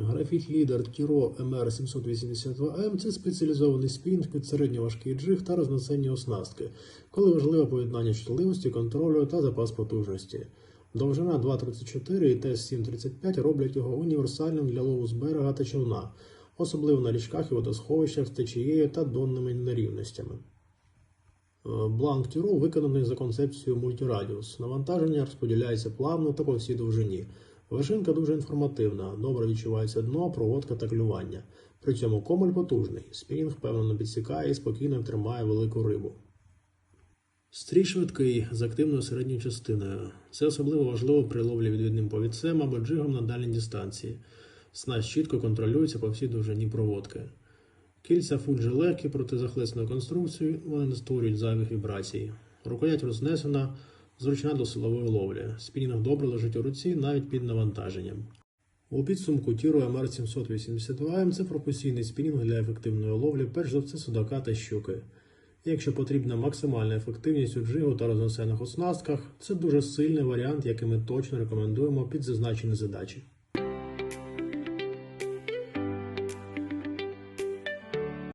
Графіт лідер Тіро МР 782М це спеціалізований спінг під середньоважкий джиг та рознесення оснастки, коли важливе поєднання чутливості, контролю та запас потужності. Довжина 2,34 і тест 7,35 роблять його універсальним для лову з берега та човна, особливо на річках і водосховищах з течією та донними нерівностями. Е, Бланк Тюро виконаний за концепцією мультирадіус. Навантаження розподіляється плавно та по всій довжині. Вершинка дуже інформативна, добре відчувається дно, проводка та клювання. При цьому комель потужний, спінінг впевнено підсікає і спокійно тримає велику рибу. Стрій швидкий з активною середньою частиною. Це особливо важливо при ловлі відвідним повідцем або джигом на дальній дистанції. Снасть чітко контролюється по всій довжині проводки. Кільця фуджі легкі протизахисною конструкцією, вони не створюють зайвих вібрацій. Рукоять рознесена, зручна до силової ловлі. Спінінг добре лежить у руці навіть під навантаженням. У підсумку тіру MR782M це професійний спінінг для ефективної ловлі, перш за все судака та щуки. Якщо потрібна максимальна ефективність у джигу та рознесених оснастках, це дуже сильний варіант, який ми точно рекомендуємо під зазначені задачі.